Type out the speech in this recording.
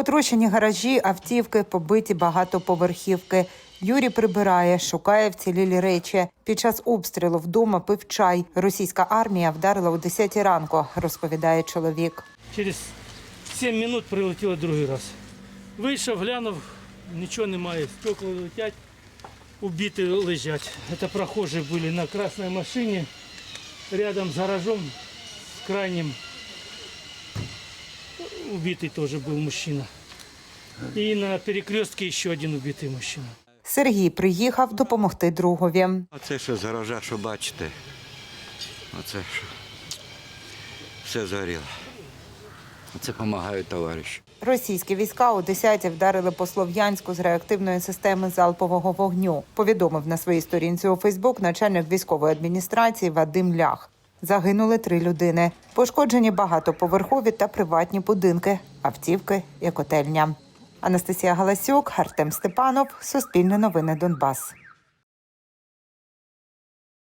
Потрощені гаражі, автівки, побиті багатоповерхівки. Юрій прибирає, шукає вцілілі речі. Під час обстрілу вдома пив чай. Російська армія вдарила о 10 ранку, розповідає чоловік. Через 7 минут прилетіло другий раз. Вийшов, глянув, нічого немає. Стекла летять, убиті лежать. Це прохожі були на красній машині, рядом з гаражом, з крайнім. Убитий теж був мужчина. І на перекрестке ще один убитий мужчина. Сергій приїхав допомогти другові. Оце що з гаража, що бачите. Оце що. Все згоріло. Оце допомагають товариші. Російські війська у 10 вдарили по Слов'янську з реактивної системи залпового вогню. Повідомив на своїй сторінці у Фейсбук начальник військової адміністрації Вадим Лях. Загинули три людини. Пошкоджені багатоповерхові та приватні будинки, автівки і котельня. Анастасія Галасюк, Артем Степанов, Суспільне новини Донбас.